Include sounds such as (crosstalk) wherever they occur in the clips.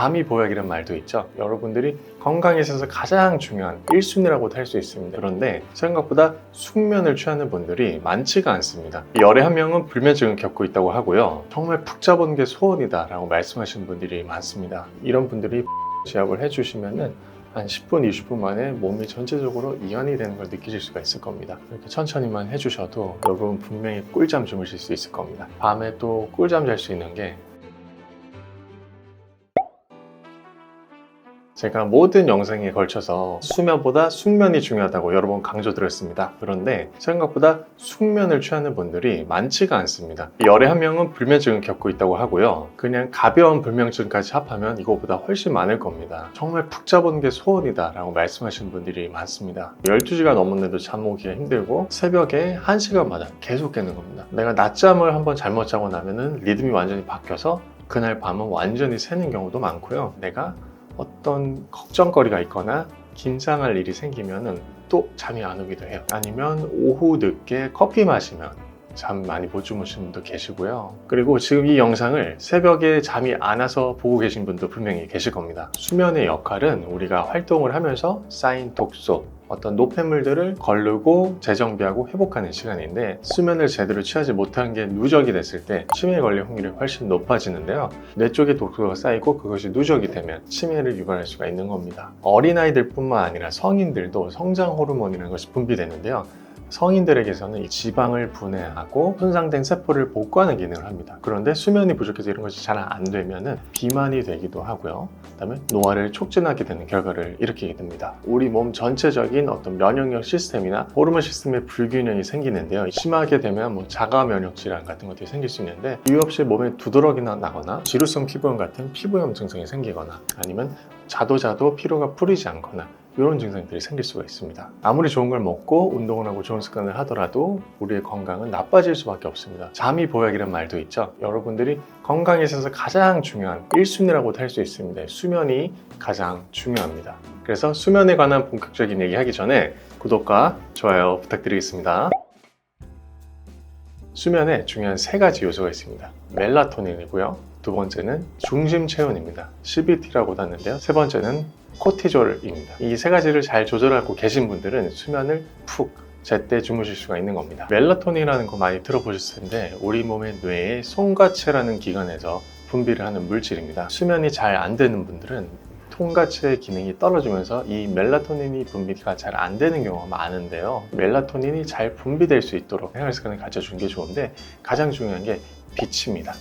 잠이 보약이란 말도 있죠. 여러분들이 건강에 있어서 가장 중요한 1순위라고도 할 수 있습니다. 그런데 생각보다 숙면을 취하는 분들이 많지가 않습니다. 열의 한 명은 불면증을 겪고 있다고 하고요. 정말 푹 자보는 게 소원이다 라고 말씀하시는 분들이 많습니다. 이런 분들이 (laughs) 지압을 해주시면은 한 10분, 20분 만에 몸이 전체적으로 이완이 되는 걸 느끼실 수가 있을 겁니다. 이렇게 천천히만 해주셔도 여러분 분명히 꿀잠 주무실 수 있을 겁니다. 밤에 또 꿀잠 잘 수 있는 게 제가 모든 영상에 걸쳐서 수면보다 숙면이 중요하다고 여러 번 강조드렸습니다. 그런데 생각보다 숙면을 취하는 분들이 많지가 않습니다. 열의 한 명은 불면증을 겪고 있다고 하고요. 그냥 가벼운 불면증까지 합하면 이거보다 훨씬 많을 겁니다. 정말 푹 자보는 게 소원이다 라고 말씀하시는 분들이 많습니다. 12시간 넘었는데도 잠 오기가 힘들고 새벽에 1시간마다 계속 깨는 겁니다. 내가 낮잠을 한번 잘못 자고 나면은 리듬이 완전히 바뀌어서 그날 밤은 완전히 새는 경우도 많고요. 내가 어떤 걱정거리가 있거나 긴장할 일이 생기면은 또 잠이 안 오기도 해요. 아니면 오후 늦게 커피 마시면 잠 많이 못 주무시는 분도 계시고요. 그리고 지금 이 영상을 새벽에 잠이 안 와서 보고 계신 분도 분명히 계실 겁니다. 수면의 역할은 우리가 활동을 하면서 쌓인 독소, 어떤 노폐물들을 걸르고 재정비하고 회복하는 시간인데 수면을 제대로 취하지 못한 게 누적이 됐을 때 치매에 걸릴 확률이 훨씬 높아지는데요. 뇌 쪽에 독소가 쌓이고 그것이 누적이 되면 치매를 유발할 수가 있는 겁니다. 어린아이들 뿐만 아니라 성인들도 성장 호르몬이라는 것이 분비되는데요. 성인들에게서는 이 지방을 분해하고 손상된 세포를 복구하는 기능을 합니다. 그런데 수면이 부족해서 이런 것이 잘 안 되면은 비만이 되기도 하고요. 그다음에 노화를 촉진하게 되는 결과를 일으키게 됩니다. 우리 몸 전체적인 어떤 면역력 시스템이나 호르몬 시스템의 불균형이 생기는데요. 심하게 되면 뭐 자가 면역 질환 같은 것들이 생길 수 있는데 이유 없이 몸에 두드러기나 나거나 지루성 피부염 같은 피부염 증상이 생기거나 아니면 자도 자도 피로가 풀리지 않거나 이런 증상들이 생길 수가 있습니다. 아무리 좋은 걸 먹고 운동을 하고 좋은 습관을 하더라도 우리의 건강은 나빠질 수밖에 없습니다. 잠이 보약이란 말도 있죠. 여러분들이 건강에 있어서 가장 중요한 1순위라고도 할 수 있습니다. 수면이 가장 중요합니다. 그래서 수면에 관한 본격적인 얘기 하기 전에 구독과 좋아요 부탁드리겠습니다. 수면에 중요한 세 가지 요소가 있습니다. 멜라토닌이고요. 두 번째는 중심 체온입니다. CBT라고도 하는데요. 세 번째는 코티졸입니다. 이 세 가지를 잘 조절하고 계신 분들은 수면을 푹 제때 주무실 수가 있는 겁니다. 멜라토닌이라는 거 많이 들어보셨을 텐데 우리 몸의 뇌의 송가체라는 기관에서 분비를 하는 물질입니다. 수면이 잘 안 되는 분들은 통가체의 기능이 떨어지면서 이 멜라토닌이 분비가 잘 안 되는 경우가 많은데요. 멜라토닌이 잘 분비될 수 있도록 생활 습관을 가져주는 게 좋은데 가장 중요한 게 빛입니다.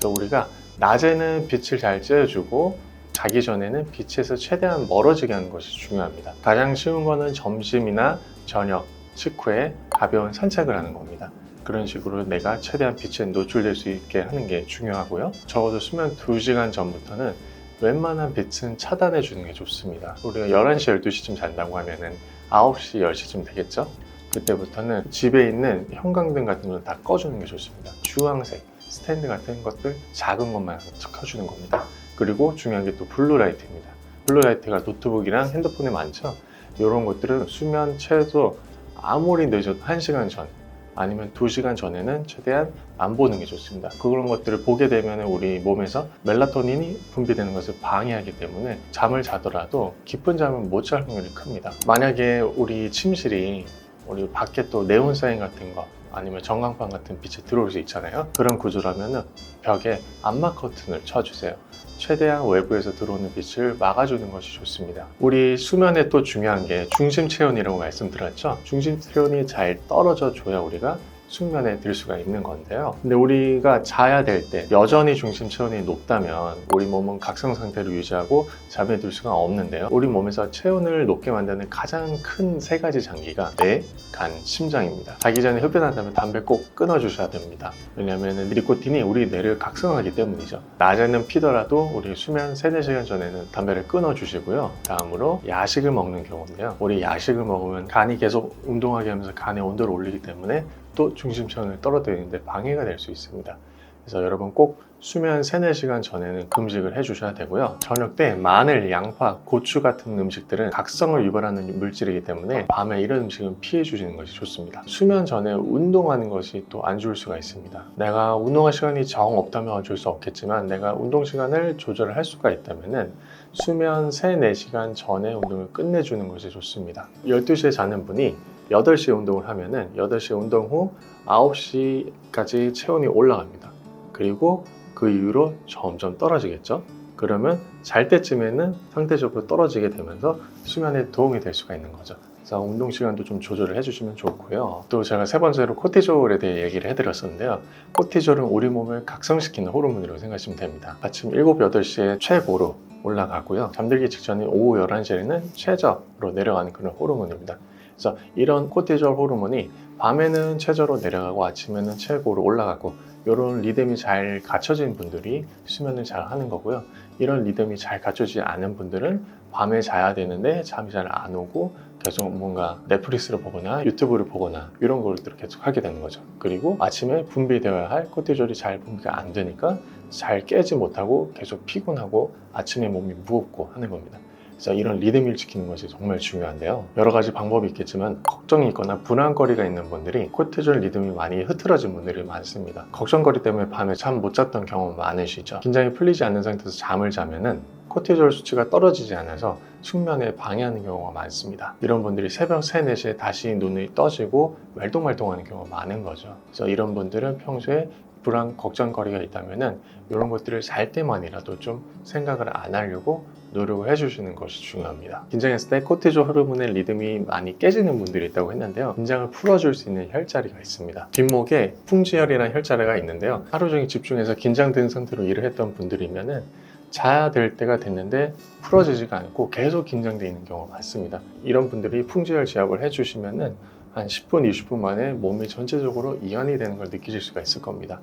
또 우리가 낮에는 빛을 잘 쬐어주고 자기 전에는 빛에서 최대한 멀어지게 하는 것이 중요합니다. 가장 쉬운 거는 점심이나 저녁 식후에 가벼운 산책을 하는 겁니다. 그런 식으로 내가 최대한 빛에 노출될 수 있게 하는 게 중요하고요. 적어도 수면 2시간 전부터는 웬만한 빛은 차단해 주는 게 좋습니다. 우리가 11시, 12시쯤 잔다고 하면은 9시, 10시쯤 되겠죠? 그때부터는 집에 있는 형광등 같은 걸 다 꺼주는 게 좋습니다. 주황색, 스탠드 같은 것들 작은 것만 켜주는 겁니다. 그리고 중요한 게 또 블루라이트입니다. 블루라이트가 노트북이랑 핸드폰에 많죠? 이런 것들은 수면 최소 아무리 늦어도 1시간 전 아니면 2시간 전에는 최대한 안 보는 게 좋습니다. 그런 것들을 보게 되면 우리 몸에서 멜라토닌이 분비되는 것을 방해하기 때문에 잠을 자더라도 깊은 잠은 못 잘 확률이 큽니다. 만약에 우리 침실이 우리 밖에 또 네온 사인 같은 거 아니면 전광판 같은 빛이 들어올 수 있잖아요. 그런 구조라면은 벽에 암막 커튼을 쳐주세요. 최대한 외부에서 들어오는 빛을 막아주는 것이 좋습니다. 우리 수면에 또 중요한 게 중심 체온이라고 말씀드렸죠. 중심 체온이 잘 떨어져 줘야 우리가 숙면에 들 수가 있는 건데요. 근데 우리가 자야 될 때 여전히 중심 체온이 높다면 우리 몸은 각성 상태를 유지하고 잠에 들 수가 없는데요. 우리 몸에서 체온을 높게 만드는 가장 큰 세 가지 장기가 뇌, 간, 심장입니다. 자기 전에 흡연한다면 담배 꼭 끊어주셔야 됩니다. 왜냐하면 니코틴이 우리 뇌를 각성하기 때문이죠. 낮에는 피더라도 우리 수면 3, 4시간 전에는 담배를 끊어주시고요. 다음으로 야식을 먹는 경우인데요. 우리 야식을 먹으면 간이 계속 운동하게 하면서 간의 온도를 올리기 때문에 또 중심 체온을 떨어뜨리는데 방해가 될 수 있습니다. 그래서 여러분 꼭 수면 3, 4시간 전에는 금식을 해주셔야 되고요. 저녁 때 마늘, 양파, 고추 같은 음식들은 각성을 유발하는 물질이기 때문에 밤에 이런 음식은 피해 주시는 것이 좋습니다. 수면 전에 운동하는 것이 또 안 좋을 수가 있습니다. 내가 운동할 시간이 정 없다면 어쩔 수 없겠지만 내가 운동 시간을 조절을 할 수가 있다면은 수면 3, 4시간 전에 운동을 끝내주는 것이 좋습니다. 12시에 자는 분이 8시에 운동을 하면은 8시에 운동 후 9시까지 체온이 올라갑니다. 그리고 그 이후로 점점 떨어지겠죠. 그러면 잘 때쯤에는 상대적으로 떨어지게 되면서 수면에 도움이 될 수가 있는 거죠. 그래서 운동 시간도 좀 조절을 해주시면 좋고요. 또 제가 세 번째로 코티졸에 대해 얘기를 해드렸었는데요. 코티졸은 우리 몸을 각성시키는 호르몬이라고 생각하시면 됩니다. 아침 7, 8시에 최고로 올라가고요. 잠들기 직전인 오후 11시에는 최저로 내려가는 그런 호르몬입니다. 그래서 이런 코티졸 호르몬이 밤에는 최저로 내려가고 아침에는 최고로 올라가고 이런 리듬이 잘 갖춰진 분들이 수면을 잘 하는 거고요. 이런 리듬이 잘 갖춰지지 않은 분들은 밤에 자야 되는데 잠이 잘 안 오고 계속 뭔가 넷플릭스를 보거나 유튜브를 보거나 이런 것들을 계속 하게 되는 거죠. 그리고 아침에 분비되어야 할 코티졸이 잘 분비가 안 되니까 잘 깨지 못하고 계속 피곤하고 아침에 몸이 무겁고 하는 겁니다. 그래서 이런 리듬을 지키는 것이 정말 중요한데요. 여러 가지 방법이 있겠지만 걱정이 있거나 불안거리가 있는 분들이 코티졸 리듬이 많이 흐트러진 분들이 많습니다. 걱정거리 때문에 밤에 잠 못 잤던 경험 많으시죠? 긴장이 풀리지 않는 상태에서 잠을 자면은 코티졸 수치가 떨어지지 않아서 숙면에 방해하는 경우가 많습니다. 이런 분들이 새벽 3, 4시에 다시 눈이 떠지고 말똥말똥하는 경우가 많은 거죠. 그래서 이런 분들은 평소에 불안, 걱정거리가 있다면은 이런 것들을 잘 때만이라도 좀 생각을 안 하려고 노력을 해주시는 것이 중요합니다. 긴장했을 때 코티졸 호르몬의 리듬이 많이 깨지는 분들이 있다고 했는데요. 긴장을 풀어줄 수 있는 혈자리가 있습니다. 뒷목에 풍지혈이라는 혈자리가 있는데요. 하루 종일 집중해서 긴장된 상태로 일을 했던 분들이면은 자야 될 때가 됐는데 풀어지지가 않고 계속 긴장되어 있는 경우가 많습니다. 이런 분들이 풍지혈 지압을 해주시면은 한 10분, 20분 만에 몸이 전체적으로 이완이 되는 걸 느끼실 수가 있을 겁니다.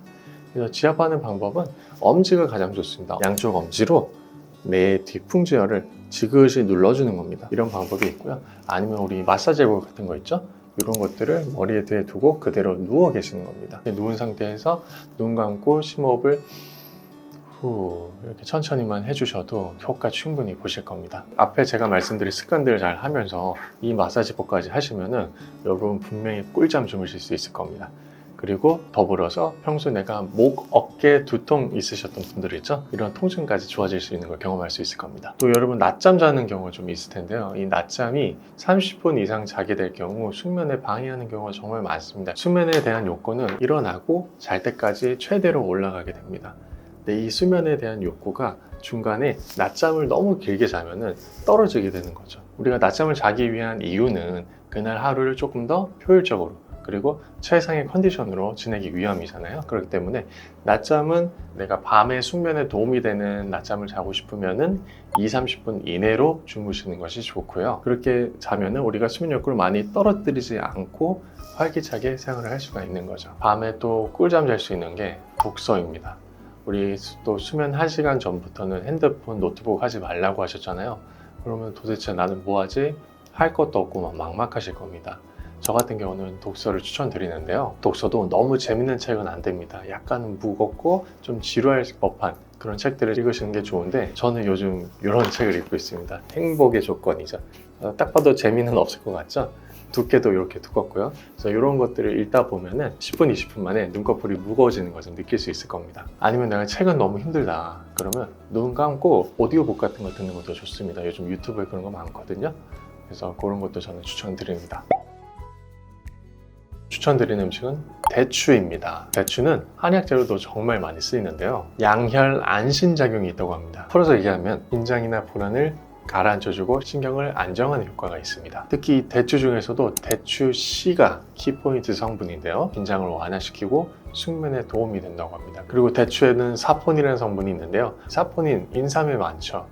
그래서 지압하는 방법은 엄지가 가장 좋습니다. 양쪽 엄지로 내 뒤풍지혈을 지그시 눌러주는 겁니다. 이런 방법이 있고요. 아니면 우리 마사지 볼 같은 거 있죠? 이런 것들을 머리에 대에 두고 그대로 누워 계시는 겁니다. 누운 상태에서 눈 감고 심호흡을 후 이렇게 천천히만 해주셔도 효과 충분히 보실 겁니다. 앞에 제가 말씀드린 습관들을 잘 하면서 이 마사지법까지 하시면은 여러분 분명히 꿀잠 주무실 수 있을 겁니다. 그리고 더불어서 평소 내가 목, 어깨 두통 있으셨던 분들 있죠? 이런 통증까지 좋아질 수 있는 걸 경험할 수 있을 겁니다. 또 여러분 낮잠 자는 경우가 좀 있을 텐데요. 이 낮잠이 30분 이상 자게 될 경우 숙면에 방해하는 경우가 정말 많습니다. 수면에 대한 욕구는 일어나고 잘 때까지 최대로 올라가게 됩니다. 근데 이 수면에 대한 욕구가 중간에 낮잠을 너무 길게 자면은 떨어지게 되는 거죠. 우리가 낮잠을 자기 위한 이유는 그날 하루를 조금 더 효율적으로 그리고 최상의 컨디션으로 지내기 위함이잖아요. 그렇기 때문에 낮잠은 내가 밤에 숙면에 도움이 되는 낮잠을 자고 싶으면은 2, 30분 이내로 주무시는 것이 좋고요. 그렇게 자면은 우리가 수면 욕구를 많이 떨어뜨리지 않고 활기차게 생활을 할 수가 있는 거죠. 밤에 또 꿀잠 잘 수 있는 게 독서입니다. 우리 또 수면 1시간 전부터는 핸드폰, 노트북 하지 말라고 하셨잖아요. 그러면 도대체 나는 뭐 하지? 할 것도 없고 막 막막하실 겁니다. 저 같은 경우는 독서를 추천드리는데요. 독서도 너무 재밌는 책은 안 됩니다. 약간 무겁고 좀 지루할 법한 그런 책들을 읽으시는 게 좋은데 저는 요즘 이런 책을 읽고 있습니다. 행복의 조건이죠. 어, 딱 봐도 재미는 없을 것 같죠? 두께도 이렇게 두껍고요. 그래서 이런 것들을 읽다 보면은 10분, 20분 만에 눈꺼풀이 무거워지는 것을 느낄 수 있을 겁니다. 아니면 내가 책은 너무 힘들다. 그러면 눈 감고 오디오북 같은 거 듣는 것도 좋습니다. 요즘 유튜브에 그런 거 많거든요. 그래서 그런 것도 저는 추천드립니다. 추천드리는 음식은 대추입니다. 대추는 한약 재료도 정말 많이 쓰이는데요. 양혈 안신작용이 있다고 합니다. 풀어서 얘기하면 긴장이나 불안을 가라앉혀주고 신경을 안정하는 효과가 있습니다. 특히 이 대추 중에서도 대추 C가 키포인트 성분인데요. 긴장을 완화시키고 숙면에 도움이 된다고 합니다. 그리고 대추에는 사포닌이라는 성분이 있는데요. 사포닌 인삼에 많죠.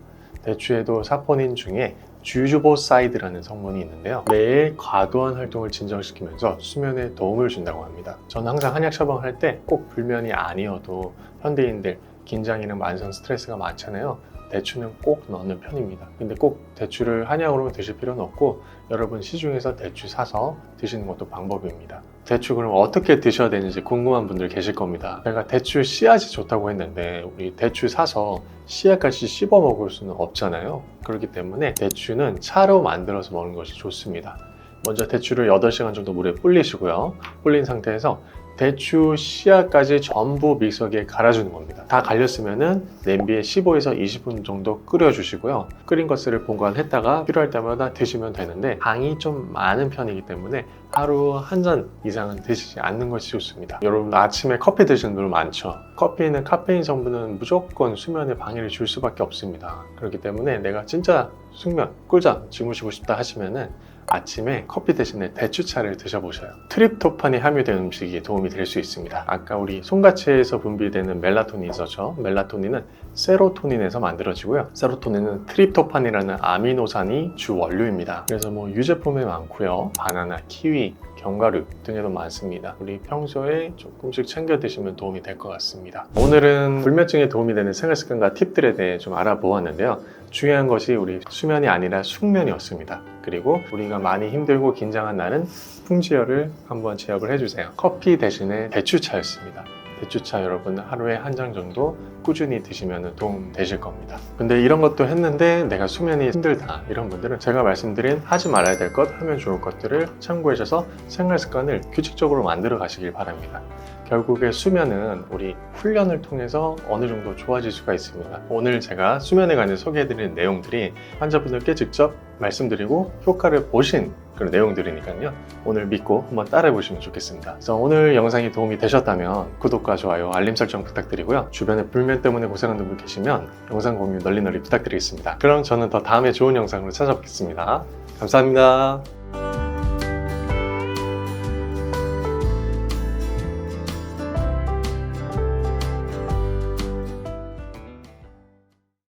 대추에도 사포닌 중에 주주보사이드라는 성분이 있는데요. 뇌의 과도한 활동을 진정시키면서 수면에 도움을 준다고 합니다. 저는 항상 한약 처방할 때 꼭 불면이 아니어도 현대인들 긴장이나 만성 스트레스가 많잖아요. 대추는 꼭 넣는 편입니다. 근데 꼭 대추를 한약으로 드실 필요는 없고 여러분 시중에서 대추 사서 드시는 것도 방법입니다. 대추 그럼 어떻게 드셔야 되는지 궁금한 분들 계실 겁니다. 제가 대추 씨앗이 좋다고 했는데 우리 대추 사서 씨앗까지 씹어 먹을 수는 없잖아요. 그렇기 때문에 대추는 차로 만들어서 먹는 것이 좋습니다. 먼저 대추를 8시간 정도 물에 불리시고요. 불린 상태에서 대추 씨앗까지 전부 믹서기에 갈아주는 겁니다. 다 갈렸으면은 냄비에 15에서 20분 정도 끓여주시고요. 끓인 것을 보관했다가 필요할 때마다 드시면 되는데 당이 좀 많은 편이기 때문에 하루 한 잔 이상은 드시지 않는 것이 좋습니다. 여러분 아침에 커피 드시는 분들 많죠. 커피는 카페인 성분은 무조건 수면에 방해를 줄 수밖에 없습니다. 그렇기 때문에 내가 진짜 숙면, 꿀잠 주무시고 싶다 하시면은 아침에 커피 대신에 대추차를 드셔보셔요. 트립토판이 함유된 음식이 도움이 될 수 있습니다. 아까 우리 손가체에서 분비되는 멜라토닌이 있었죠. 멜라토닌은 세로토닌에서 만들어지고요. 세로토닌은 트립토판이라는 아미노산이 주 원료입니다. 그래서 뭐 유제품에 많고요. 바나나, 키위, 견과류 등에도 많습니다. 우리 평소에 조금씩 챙겨 드시면 도움이 될 것 같습니다. 오늘은 불면증에 도움이 되는 생활 습관과 팁들에 대해 좀 알아보았는데요. 중요한 것이 우리 수면이 아니라 숙면이었습니다. 그리고 우리가 많이 힘들고 긴장한 날은 풍지열을 한번 제압을 해주세요. 커피 대신에 대추차였습니다. 대추차 여러분 하루에 한잔 정도 꾸준히 드시면 도움 되실 겁니다. 근데 이런 것도 했는데 내가 수면이 힘들다 이런 분들은 제가 말씀드린 하지 말아야 될 것, 하면 좋을 것들을 참고하셔서 생활 습관을 규칙적으로 만들어 가시길 바랍니다. 결국에 수면은 우리 훈련을 통해서 어느 정도 좋아질 수가 있습니다. 오늘 제가 수면에 관해 소개해드리는 내용들이 환자분들께 직접 말씀드리고 효과를 보신 그런 내용들이니까요. 오늘 믿고 한번 따라해 보시면 좋겠습니다. 그래서 오늘 영상이 도움이 되셨다면 구독과 좋아요, 알림 설정 부탁드리고요. 주변에 불면 때문에 고생하는 분 계시면 영상 공유 널리 널리 부탁드리겠습니다. 그럼 저는 더 다음에 좋은 영상으로 찾아뵙겠습니다. 감사합니다.